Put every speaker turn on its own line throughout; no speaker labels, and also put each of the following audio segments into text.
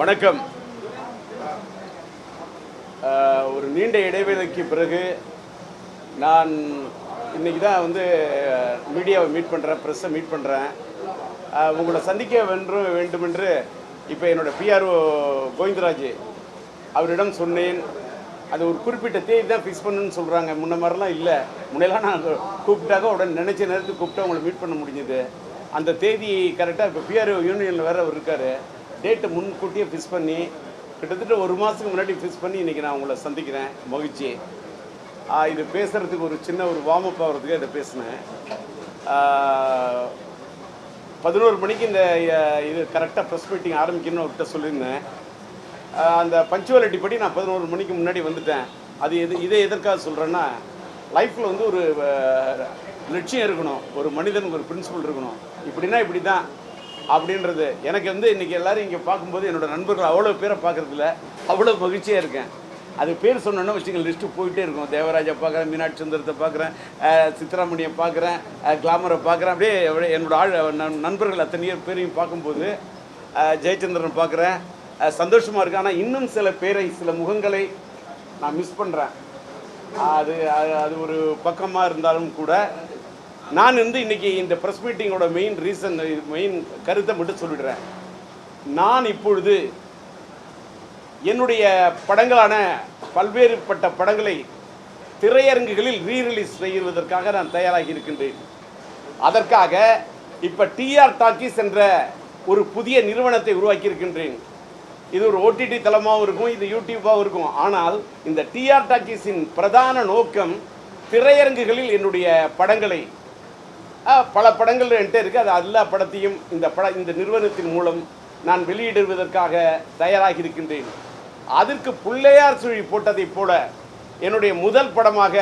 வணக்கம். ஒரு நீண்ட இடைவேளைக்கு பிறகு நான் இன்னைக்கு தான் வந்து மீடியாவை மீட் பண்ணுறேன் ப்ரெஸ்ஸை மீட் பண்ணுறேன் உங்களை சந்திக்க வென்றும் வேண்டுமென்று இப்போ என்னோட பிஆர்ஓ கோவிந்தராஜ் அவரிடம் சொன்னேன். அது ஒரு குறிப்பிட்ட தேதி தான் ஃபிக்ஸ் பண்ணுன்னு சொல்கிறாங்க முன்ன மாதிரிலாம் இல்லை. முன்னெல்லாம் நான் கூப்பிட்டாக்க உடனே நினச்ச நேரத்துக்கு கூப்பிட்டு உங்களை மீட் பண்ண முடிஞ்சது. அந்த தேதி கரெக்டாக இப்போ பிஆர்ஓ யூனியனில் வேறு அவர் இருக்கார். டேட்டை முன்கூட்டியே ஃபிக்ஸ் பண்ணி கிட்டத்தட்ட ஒரு மாதத்துக்கு முன்னாடி ஃபிக்ஸ் பண்ணி இன்றைக்கி நான் உங்களை சந்திக்கிறேன். மகிழ்ச்சி. இது பேசுகிறதுக்கு ஒரு சின்ன ஒரு வார்ம் அப் ஆகிறதுக்கு இதை பேசினேன். பதினோரு மணிக்கு இந்த இது கரெக்டாக ப்ரெஸ் மீட்டிங் ஆரம்பிக்கணும்னு அவர்கிட்ட சொல்லியிருந்தேன். அந்த பஞ்சுவாலிட்டி படி நான் பதினோரு மணிக்கு முன்னாடி வந்துட்டேன். அது எது இதை எதற்காக சொல்கிறேன்னா லைஃப்பில் வந்து ஒரு லட்சியம் இருக்கணும். ஒரு மனிதனுக்கு ஒரு பிரின்சிபல் இருக்கணும். இப்படின்னா இப்படி தான் அப்படின்றது எனக்கு வந்து இன்றைக்கி எல்லோரும் இங்கே பார்க்கும்போது என்னோட நண்பர்கள் அவ்வளோ பேரை பார்க்குறதுல அவ்வளோ மகிழ்ச்சியாக இருக்கேன். அது பேர் சொன்னோன்னா வச்சுங்க லிஸ்ட்டு போயிட்டே இருக்கும். தேவராஜை பார்க்குறேன் மீனாட்சி சுந்தரத்தை பார்க்குறேன் சித்ராமணியை பார்க்குறேன் கிளாமரை பார்க்குறேன். அப்படியே என்னோடய என்னோட ஆள் நண்பர்கள் அத்தனை பேரையும் பார்க்கும்போது ஜெயச்சந்திரன் பார்க்குறேன். சந்தோஷமாக இருக்கு. ஆனால் இன்னும் சில பேரை சில முகங்களை நான் மிஸ் பண்ணுறேன் அது அது- அது ஒரு பக்கமாக இருந்தாலும் கூட நான் வந்து இன்னைக்கு இந்த ப்ரெஸ் மீட்டிங்கோட மெயின் ரீசன் மெயின் கருத்தை மட்டும் சொல்லிடுறேன். நான் இப்பொழுது என்னுடைய படங்களான பல்வேறுபட்ட படங்களை திரையரங்குகளில் ரீரிலீஸ் செய்வதற்காக நான் தயாராகி இருக்கின்றேன். அதற்காக இப்போ டிஆர் டாக்கீஸ் என்ற ஒரு புதிய நிறுவனத்தை உருவாக்கி இருக்கின்றேன். இது ஒரு ஓடிடி தளமாகவும் இருக்கும் இது யூடியூப்பாகவும் இருக்கும். ஆனால் இந்த டிஆர் டாக்கீஸின் பிரதான நோக்கம் திரையரங்குகளில் என்னுடைய படங்களை பல படங்கள் என்கிட்ட இருக்குது அது எல்லா படத்தையும் இந்த பட இந்த நிறுவனத்தின் மூலம் நான் வெளியிடுவதற்காக தயாராகி இருக்கின்றேன். அதற்கு பிள்ளையார் சுழி போட்டதைப் போல என்னுடைய முதல் படமாக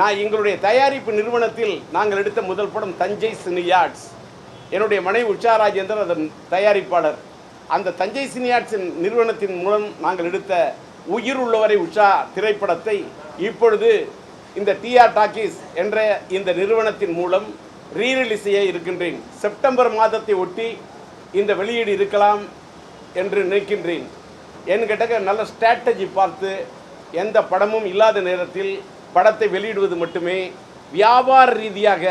நான் எங்களுடைய தயாரிப்பு நிறுவனத்தில் நாங்கள் எடுத்த முதல் படம் தஞ்சை சினியார்ட்ஸ். என்னுடைய மனைவி உஷா ராஜேந்தர் அதன் தயாரிப்பாளர். அந்த தஞ்சை சினியார்ட்ஸின் நிறுவனத்தின் மூலம் நாங்கள் எடுத்த உயிர் உள்ளவரை உஷா திரைப்படத்தை இப்பொழுது இந்த டிஆர் டாக்கீஸ் என்ற இந்த நிறுவனத்தின் மூலம் ரீரிலீஸ் செய்ய இருக்கின்றேன். செப்டம்பர் மாதத்தை ஒட்டி இந்த வெளியீடு இருக்கலாம் என்று நினைக்கின்றேன். என் நல்ல ஸ்ட்ராட்டஜி பார்த்து எந்த படமும் இல்லாத நேரத்தில் படத்தை வெளியிடுவது மட்டுமே வியாபார ரீதியாக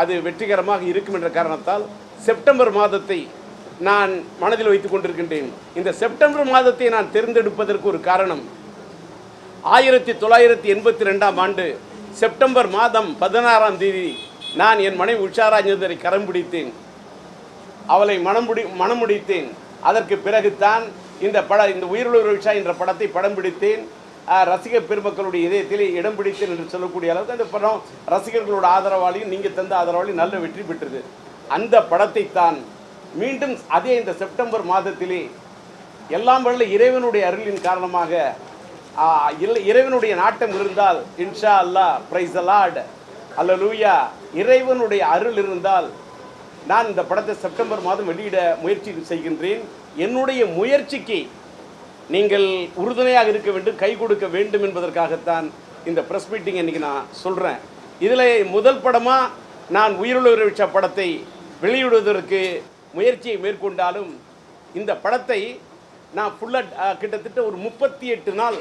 அது வெற்றிகரமாக இருக்கும் என்ற காரணத்தால் செப்டம்பர் மாதத்தை நான் மனதில் வைத்துக் கொண்டிருக்கின்றேன். இந்த செப்டம்பர் மாதத்தை நான் தேர்ந்தெடுப்பதற்கு ஒரு காரணம் ஆயிரத்தி தொள்ளாயிரத்தி எண்பத்தி ரெண்டாம் ஆண்டு செப்டம்பர் மாதம் பதினாறாம் தேதி நான் என் மனைவி உஷாராஜேந்தரை கரம் பிடித்தேன். அவளை மனம் முடி மனம் முடித்தேன். அதற்கு பிறகுதான் இந்த பட இந்த உயிருள்ள விஷா என்ற படத்தை படம் பிடித்தேன். ரசிக பெருமக்களுடைய இதயத்தில் இடம் பிடித்தேன் என்று சொல்லக்கூடிய அளவுக்கு அந்த படம் ரசிகர்களோட ஆதரவாலையும் நீங்கள் தந்த ஆதரவாலையும் நல்ல வெற்றி பெற்றது. அந்த படத்தை தான் மீண்டும் அதே இந்த செப்டம்பர் மாதத்திலே எல்லாம் வல்ல இறைவனுடைய அருளின் காரணமாக இல்லை இறைவனுடைய நாட்டம் இருந்தால் இன்ஷா அல்லாஹ் பிரைஸ் அலாட் அல்ல லூயா இறைவனுடைய அருள் இருந்தால் நான் இந்த படத்தை செப்டம்பர் மாதம் வெளியிட முயற்சி செய்கின்றேன். என்னுடைய முயற்சிக்கு நீங்கள் உறுதுணையாக இருக்க வேண்டும் கை கொடுக்க வேண்டும் என்பதற்காகத்தான் இந்த ப்ரெஸ் மீட்டிங் இன்றைக்கி நான் சொல்கிறேன் இதில் முதல் படமாக நான் உயிருள்ள விஷ படத்தை வெளியிடுவதற்கு முயற்சியை மேற்கொண்டாலும் இந்த படத்தை நான் ஃபுல்லாக கிட்டத்தட்ட ஒரு முப்பத்தி எட்டு நாள்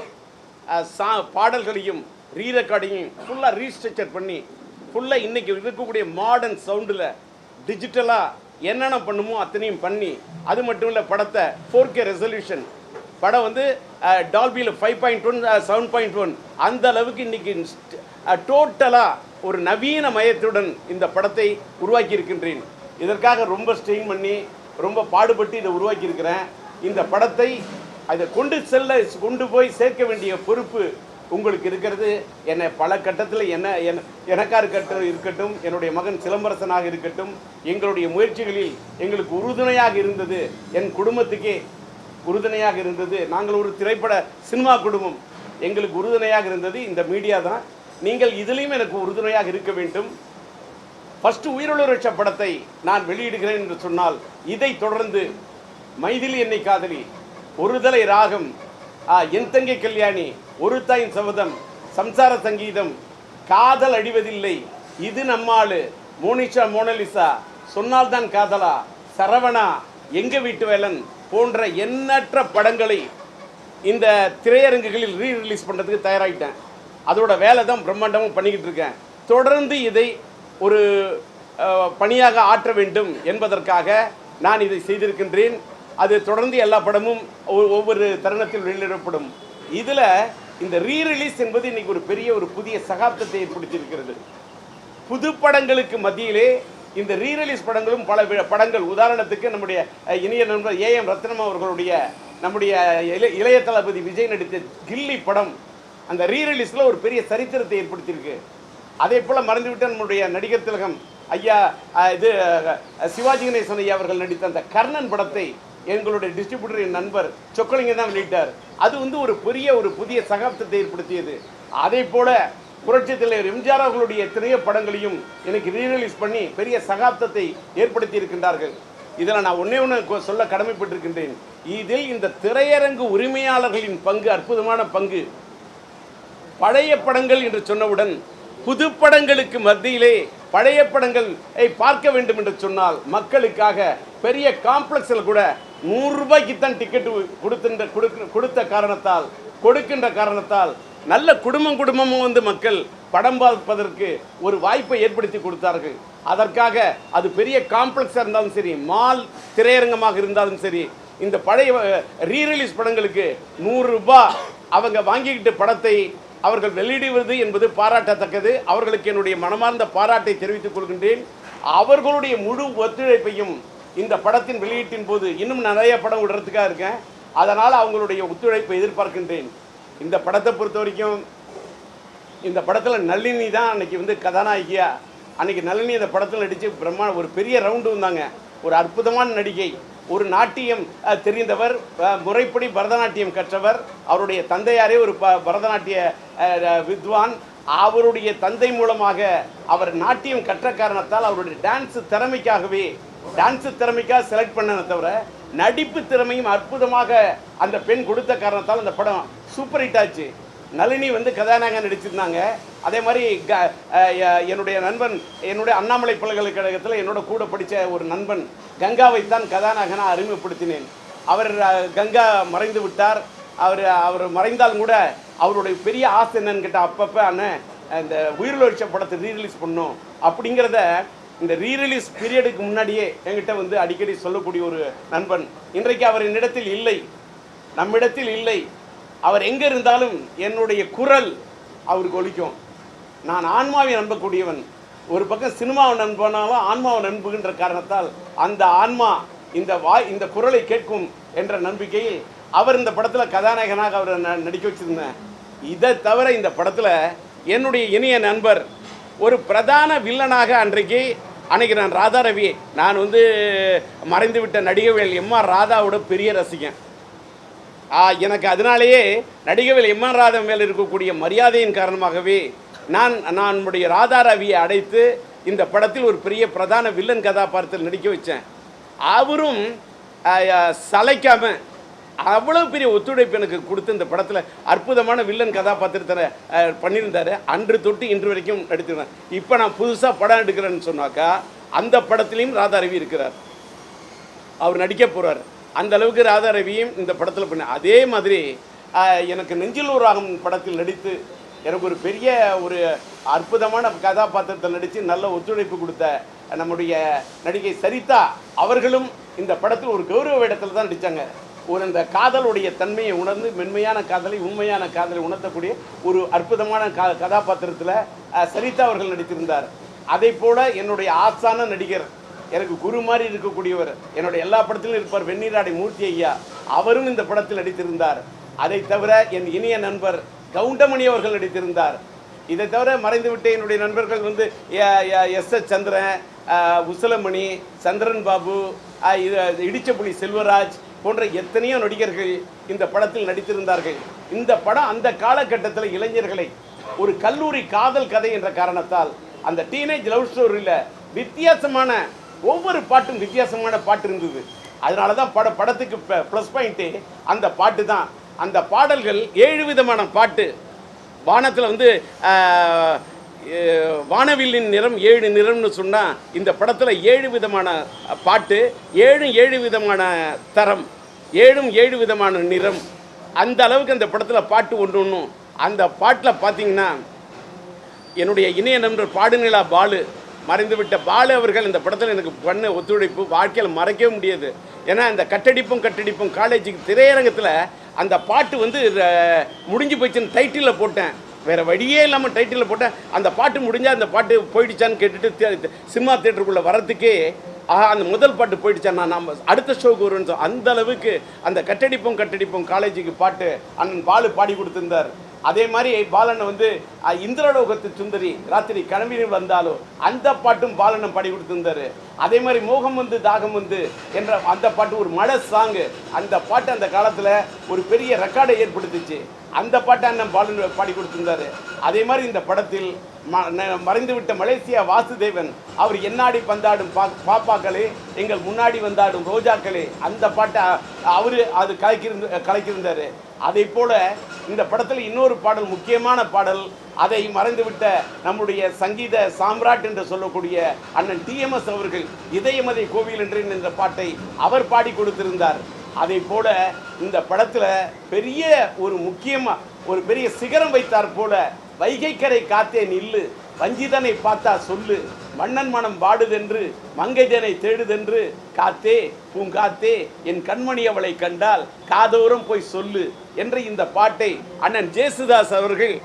சா பாடல்களையும் ரீரெக்கார்டிங்கையும் ஃபுல்லாக ரீஸ்ட்ரக்சர் பண்ணி ஃபுல்லாக இன்றைக்கி இருக்கக்கூடிய மாடர்ன் சவுண்டில் டிஜிட்டலாக என்னென்ன பண்ணுமோ அத்தனையும் பண்ணி அது மட்டும் இல்லை படத்தை ஃபோர் கே ரெசல்யூஷன் படம் வந்து டால்பியில் five point one seven point one அந்த அளவுக்கு இன்றைக்கி டோட்டலாக ஒரு நவீன மயத்துடன் இந்த படத்தை உருவாக்கி இருக்கின்றேன் இதற்காக ரொம்ப ஸ்ட்ரெயின் பண்ணி ரொம்ப பாடுபட்டு இதை உருவாக்கி இருக்கிறேன் இந்த படத்தை அதை கொண்டு செல்ல கொண்டு போய் சேர்க்க வேண்டிய பொறுப்பு உங்களுக்கு இருக்கிறது என்னை பல கட்டத்தில் என்ன என- எனக்கா இருக்கட்டும் இருக்கட்டும் என்னுடைய மகன் சிலம்பரசனாக இருக்கட்டும் எங்களுடைய முயற்சிகளில் எங்களுக்கு உறுதுணையாக இருந்தது என் குடும்பத்துக்கே உறுதுணையாக இருந்தது. நாங்கள் ஒரு திரைப்பட சினிமா குடும்பம். எங்களுக்கு உறுதுணையாக இருந்தது இந்த மீடியா தான். நீங்கள் இதிலையும் எனக்கு உறுதுணையாக இருக்க வேண்டும். ஃபஸ்ட்டு உயிருள்ள படத்தை நான் வெளியிடுகிறேன் என்று சொன்னால் இதை தொடர்ந்து மைதிலி என்னை காதலி ஒருதலை ராகம் என் தங்கை கல்யாணி ஒரு தாயின் சபதம் சம்சார சங்கீதம். காதல் அடிவதில்லை. இது நம்மாள். மோனிஷா மோனலிசா சொன்னால்தான் காதலா. சரவணா எங்க வீட்டு வேலன் போன்ற எண்ணற்ற படங்களை இந்த திரையரங்குகளில் ரீ ரிலீஸ் பண்ணுறதுக்கு தயாராகிட்டேன் அதோட வேலை தான் பிரம்மாண்டமும் பண்ணிக்கிட்டு இருக்கேன். தொடர்ந்து இதை ஒரு பணியாக ஆற்ற வேண்டும் என்பதற்காக நான் இதை செய்திருக்கின்றேன். அது தொடர்ந்து எல்லா படமும் ஒவ்வொரு தருணத்தில் வெளியிடப்படும். இதில் இந்த ரீ ரிலீஸ் என்பது இன்னைக்கு ஒரு பெரிய ஒரு புதிய சகாப்தத்தை ஏற்படுத்தியிருக்கிறது. புது படங்களுக்கு மத்தியிலே இந்த ரீரிலீஸ் படங்களும் பல வி- படங்கள். உதாரணத்துக்கு நம்முடைய இணைய இனிய நண்பர் ஏ எம் ரத்னம் அவர்களுடைய நம்முடைய இளைய இளைய தளபதி விஜய் நடித்த கில்லி படம். அந்த ரீரிலீஸில் ஒரு பெரிய சரித்திரத்தை ஏற்படுத்தியிருக்கு. அதே போல் மறந்துவிட்ட நம்முடைய நடிகர் திலகம் ஐயா இது சிவாஜி கணேசன் ஐயா அவர்கள் நடித்த அந்த கர்ணன் படத்தை எங்களுடைய டிஸ்ட்ரிபியூட்டர் நண்பர் சொக்கலிங்க தான் வெளியிட்டார். அது வந்து ஒரு பெரிய ஒரு புதிய சகாப்தத்தை ஏற்படுத்தியது. அதே போல புரட்சி தலைவர் எம்ஜிஆர் அவர்களுடைய எத்தனையோ படங்களையும் எனக்கு ரீரிலீஸ் பண்ணி பெரிய சகாப்தத்தை ஏற்படுத்தி இருக்கின்றார்கள் இதில் நான் ஒன்றே ஒன்று சொல்ல கடமைப்பட்டிருக்கின்றேன். இதில் இந்த திரையரங்கு உரிமையாளர்களின் பங்கு அற்புதமான பங்கு. பழைய படங்கள் என்று சொன்னவுடன் புது படங்களுக்கு மத்தியிலே பழைய படங்களை பார்க்க வேண்டும் என்று சொன்னால் மக்களுக்காக பெரிய காம்ப்ளெக்ஸில் கூட நூறு ரூபாய்க்கு தான் டிக்கெட் கொடுக்கின்ற கொடுக்க- கொடுத்த காரணத்தால் கொடுக்கின்ற காரணத்தால் நல்ல குடும்பம் குடும்பமும் வந்து மக்கள் படம் பார்ப்பதற்கு ஒரு வாய்ப்பை ஏற்படுத்தி கொடுத்தார்கள். அதற்காக அது பெரிய காம்ப்ளெக்ஸாக இருந்தாலும் சரி மால் திரையரங்கமாக இருந்தாலும் சரி இந்த பழைய ரீரிலீஸ் படங்களுக்கு நூறுரூபா அவங்க வாங்கிக்கிட்டு படத்தை அவர்கள் வெளியிடுவது என்பது பாராட்டத்தக்கது. அவர்களுக்கு என்னுடைய மனமார்ந்த பாராட்டை தெரிவித்துக் கொள்கின்றேன். அவர்களுடைய முழு ஒத்துழைப்பையும் இந்த படத்தின் வெளியீட்டின் போது இன்னும் நிறைய படம் விடுறதுக்காக இருக்கேன். அதனால் அவங்களுடைய ஒத்துழைப்பை எதிர்பார்க்கின்றேன். இந்த படத்தை பொறுத்த வரைக்கும் இந்த படத்தில் நளினி தான் அன்னைக்கு வந்து கதாநாயகியா. அன்னைக்கு நளினி இந்த படத்தில் நடித்து பிரம்மா ஒரு பெரிய ரவுண்டு வந்தாங்க. ஒரு அற்புதமான நடிகை. ஒரு நாட்டியம் தெரிந்தவர் முறைப்படி பரதநாட்டியம் கற்றவர். அவருடைய தந்தையாரே ஒரு ப பரதநாட்டிய வித்வான். அவருடைய தந்தை மூலமாக அவர் நாட்டியம் கற்ற காரணத்தால் அவருடைய டான்ஸ் திறமைக்காகவே டான்ஸு திறமைக்காக செலக்ட் பண்ணனே தவிர நடிப்பு திறமையும் அற்புதமாக அந்த பெண் கொடுத்த காரணத்தால் அந்த படம் சூப்பர் ஹிட் ஆச்சு. நளினி வந்து கதாநாயகன் நடிச்சிருந்தாங்க. அதே மாதிரி க என்னுடைய நண்பன் என்னுடைய அண்ணாமலை பல்கலைக்கழகத்தில் என்னோட கூட படித்த ஒரு நண்பன் கங்காவைத்தான் கதாநாயகனாக அறிமுகப்படுத்தினேன். அவர் கங்கா மறைந்து விட்டார். அவர் அவர் மறைந்தாலும் கூட அவருடைய பெரிய ஆசை என்னன்னு கேட்டால் அப்பப்போ அண்ணன் இந்த உயிரிழச்ச படத்தை ரீரிலீஸ் பண்ணும் அப்படிங்கிறத இந்த ரீரிலீஸ் பீரியடுக்கு முன்னாடியே என்கிட்ட வந்து அடிக்கடி சொல்லக்கூடிய ஒரு நண்பன் இன்றைக்கு அவர் என்னிடத்தில் இல்லை. நம்மிடத்தில் இல்லை. அவர் எங்கே இருந்தாலும் என்னுடைய குரல் அவருக்கு ஒழிக்கும் நான் ஆன்மாவை நம்பக்கூடியவன். ஒரு பக்கம் சினிமாவை நண்பனாலும் ஆன்மாவை நண்புகின்ற காரணத்தால் அந்த ஆன்மா இந்த வாய் இந்த குரலை கேட்கும் என்ற நம்பிக்கையில் அவர் இந்த படத்தில் கதாநாயகனாக அவரை ந- நடிக்க வச்சிருந்தேன். இதை தவிர இந்த படத்தில் என்னுடைய இனிய நண்பர் ஒரு பிரதான வில்லனாக அன்றைக்கு அன்றைக்கி நான் ராதா ரவி நான் வந்து மறைந்துவிட்ட நடிகவேல் எம்ஆர் ராதாவோட பெரிய ரசிகன். எனக்கு அதனாலேயே நடிகவேல் எம்ஆர் ராதா மேல் இருக்கக்கூடிய மரியாதையின் காரணமாகவே நான் நான் நம்முடைய ராதா ரவியை அடைத்து இந்த படத்தில் ஒரு பெரிய பிரதான வில்லன் கதாபாத்திரத்தில் நடிக்க வச்சேன். அவரும் சளைக்காமல் அவ்வளோ அவ்வளவு பெரிய ஒத்துழைப்பு எனக்கு கொடுத்து இந்த படத்தில் அற்புதமான வில்லன் கதாபாத்திரத்தை பண்ணியிருந்தார் பண்ணியிருந்தாரு. அன்று தொட்டு இன்று வரைக்கும் நடித்திருந்தேன். இப்போ நான் புதுசாக படம் எடுக்கிறேன்னு சொன்னாக்கா அந்த படத்துலேயும் ராதா ரவி இருக்கிறார். அவர் நடிக்க போகிறார் அந்த அளவுக்கு ராதா ரவியும் இந்த படத்தில் பண்ண அதே மாதிரி எனக்கு நெஞ்சில் ஆகும் படத்தில் நடித்து எனக்கு ஒரு பெரிய ஒரு அற்புதமான கதாபாத்திரத்தில் நடித்து நல்ல ஒத்துழைப்பு கொடுத்த நம்முடைய நடிகை சரிதா அவர்களும் இந்த படத்தில் ஒரு கௌரவ இடத்துல தான் நடித்தாங்க ஒரு அந்த காதலுடைய தன்மையை உணர்ந்து மென்மையான காதலை உண்மையான காதலை உணர்த்தக்கூடிய ஒரு அற்புதமான கா கதாபாத்திரத்தில் சரிதா அவர்கள் நடித்திருந்தார். அதை போல என்னுடைய ஆசான நடிகர் எனக்கு குரு மாதிரி இருக்கக்கூடியவர் என்னுடைய எல்லா படத்திலும் இருப்பார் வெந்நீராடை மூர்த்தி ஐயா அவரும் இந்த படத்தில் நடித்திருந்தார். அதை தவிர என் இனிய நண்பர் கவுண்டமணி அவர்கள் நடித்திருந்தார். இதை தவிர மறைந்துவிட்ட என்னுடைய நண்பர்கள் வந்து எஸ் எஸ் சந்திரன் உசலமணி சந்திரன் பாபு அஹ், இது செல்வராஜ் போன்ற எத்தனையோ நடிகர்கள் இந்த படத்தில் நடித்திருந்தார்கள். இந்த படம் அந்த காலகட்டத்தில் இளைஞர்களை ஒரு கல்லூரி காதல் கதை என்ற காரணத்தால் அந்த டீனேஜ் லவ் ஸ்டோரியில் வித்தியாசமான ஒவ்வொரு பாட்டும் வித்தியாசமான பாட்டு இருந்தது. அதனால தான் பட படத்துக்கு ப்ளஸ் பாயிண்ட்டு அந்த பாட்டு தான். அந்த பாடல்கள் ஏழு விதமான பாட்டு. வானத்தில் வந்து வானவில்லின் நிறம் ஏழு நிறம்னு சொன்னால் இந்த படத்தில் ஏழு விதமான பாட்டு ஏழு ஏழு விதமான தரம் ஏழும் ஏழு விதமான நிறம். அந்த அளவுக்கு அந்த படத்தில் பாட்டு ஒன்று ஒன்றும். அந்த பாட்டில் பார்த்தீங்கன்னா என்னுடைய இணைய நண்பர் பாடுநிலா பாலு மறைந்துவிட்ட பாலு அவர்கள் இந்த படத்தில் எனக்கு பண்ண ஒத்துழைப்பு வாழ்க்கையில் மறக்கவே முடியாது. ஏன்னா இந்த கட்டடிப்பும் கட்டடிப்பும் காலேஜுக்கு திரையரங்கத்தில் அந்த பாட்டு வந்து முடிஞ்சு போச்சுன்னு டைட்டிலில் போட்டேன். வேறு வழியே இல்லாமல் டைட்டிலில் போட்டேன் அந்த பாட்டு முடிஞ்சால் அந்த பாட்டு போயிடுச்சான்னு கேட்டுட்டு தே- சினிமா தேட்டருக்குள்ளே வரத்துக்கே ஆஹா அந்த முதல் பாட்டு போயிடுச்சா நான் நம்ம அடுத்த ஷோக்கு வருவேன் அந்த அளவுக்கு அந்த கட்டடிப்போம் கட்டடிப்போம் காலேஜுக்கு பாட்டு அண்ணன் பாலு பாடி கொடுத்துருந்தார். அதே மாதிரி பாலன் வந்து இந்திரலோகத்து சுந்தரி ராத்திரி கனவினில் வந்தாலும் அந்த பாட்டும் பாலனும் படி கொடுத்துருந்தாரு. அதே மாதிரி மோகம் வந்து தாகம் வந்து என்ற அந்த பாட்டு ஒரு மழை சாங்கு அந்த பாட்டு அந்த காலத்தில் ஒரு பெரிய ரெக்கார்டை ஏற்படுத்துச்சு. அந்த பாட்டை அண்ணன் பாலன் பாடி கொடுத்துருந்தாரு. அதே மாதிரி இந்த படத்தில் ம- ந- மறைந்துவிட்ட மலேசியா வாசுதேவன் அவர் என்னாடி பந்தாடும் பா பாப்பாக்களே எங்கள் முன்னாடி வந்தாடும் ரோஜாக்களே அந்த பாட்டை அவர் அது கலக்கியிருந்து கலக்கியிருந்தார். அதே போல இந்த படத்தில் இன்னொரு பாடல் முக்கியமான பாடல் அதை மறைந்துவிட்ட நம்முடைய சங்கீத சாம்ராட் என்று சொல்லக்கூடிய அண்ணன் டிஎம்எஸ் அவர்கள் இதயமதை கோவில் என்று என்ற பாட்டை அவர் பாடி கொடுத்திருந்தார். அதே போல இந்த படத்தில் பெரிய ஒரு முக்கியமாக ஒரு பெரிய சிகரம் வைத்தார் போல வைகைக்கரை காத்தே நில்லு வஞ்சிதனை பார்த்தா சொல்லு மன்னன் மனம் வாடுதென்று மங்கைதனை தேடுதென்று காத்தே பூங்காத்தே என் கண்மணி அவளை கண்டால் காதோரம் போய் சொல்லு என்ற இந்த பாட்டை அண்ணன் ஜேசுதாஸ் அவர்கள்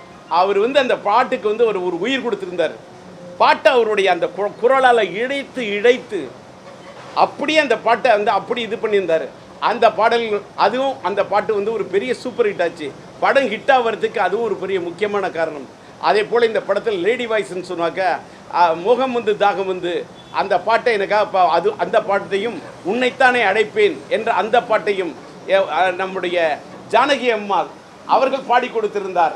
அவர் வந்து அந்த பாட்டுக்கு வந்து ஒரு ஒரு உயிர் கொடுத்திருந்தார். பாட்டை அவருடைய அந்த குரலால் இழைத்து இழைத்து அப்படியே அந்த பாட்டை வந்து அப்படி இது பண்ணியிருந்தார். அந்த பாடல் அதுவும் அந்த பாட்டு வந்து ஒரு பெரிய சூப்பர் ஹிட் ஆச்சு. படம் ஹிட் ஆகிறதுக்கு அதுவும் ஒரு பெரிய முக்கியமான காரணம். அதே போல் இந்த படத்தில் லேடி வாய்ஸ்ன்னு சொன்னாக்க முகம் வந்து தாகம் வந்து அந்த பாட்டை எனக்காக பா- அது அந்த பாட்டையும் உன்னைத்தானே அடைப்பேன் என்ற அந்த பாட்டையும் நம்முடைய ஜானகி அம்மாள் அவர்கள் பாடி கொடுத்திருந்தார்.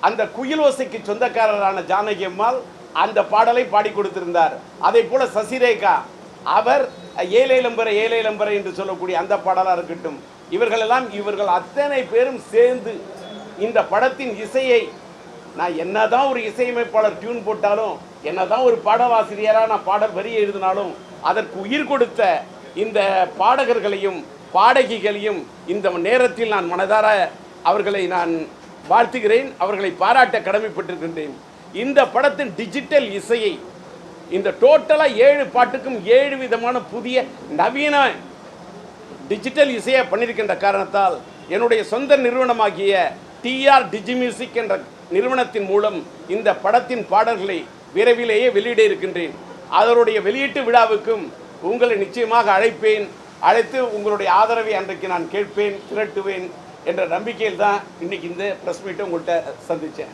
அந்த குயிலோசைக்கு சொந்தக்காரரான ஜானகி அம்மாள் அந்த பாடலை பாடி கொடுத்திருந்தார். அதே போல் சசிரேகா அவர் ஏலேலம்பர ஏலேலம்பர என்று சொல்லக்கூடிய அந்த பாடலாக இருக்கட்டும் இவர்களெல்லாம் இவர்கள் அத்தனை பேரும் சேர்ந்து இந்த படத்தின் இசையை நான் என்னதான் ஒரு இசையமைப்பாளர் டியூன் போட்டாலும் என்னதான் ஒரு பாடவாசிரியராக நான் பாடல் வரி எழுதினாலும் அதற்கு உயிர் கொடுத்த இந்த பாடகர்களையும் பாடகிகளையும் இந்த நேரத்தில் நான் மனதார அவர்களை நான் வாழ்த்துகிறேன் அவர்களை பாராட்ட கடமைப்பட்டிருக்கின்றேன். இந்த படத்தின் டிஜிட்டல் இசையை இந்த டோட்டலாக ஏழு பாட்டுக்கும் ஏழு விதமான புதிய நவீன டிஜிட்டல் இசையை பண்ணியிருக்கின்ற காரணத்தால் என்னுடைய சொந்த நிறுவனமாகிய டிஆர் டிஜி மியூசிக் என்ற நிறுவனத்தின் மூலம் இந்த படத்தின் பாடல்களை விரைவிலேயே வெளியிட இருக்கின்றேன். அதனுடைய வெளியீட்டு விழாவுக்கும் உங்களை நிச்சயமாக அழைப்பேன். அழைத்து உங்களுடைய ஆதரவை அன்றைக்கு நான் கேட்பேன் திரட்டுவேன் என்ற நம்பிக்கையில் தான் இன்றைக்கி இந்த ப்ரெஸ் மீட்டை உங்கள்கிட்ட சந்தித்தேன்.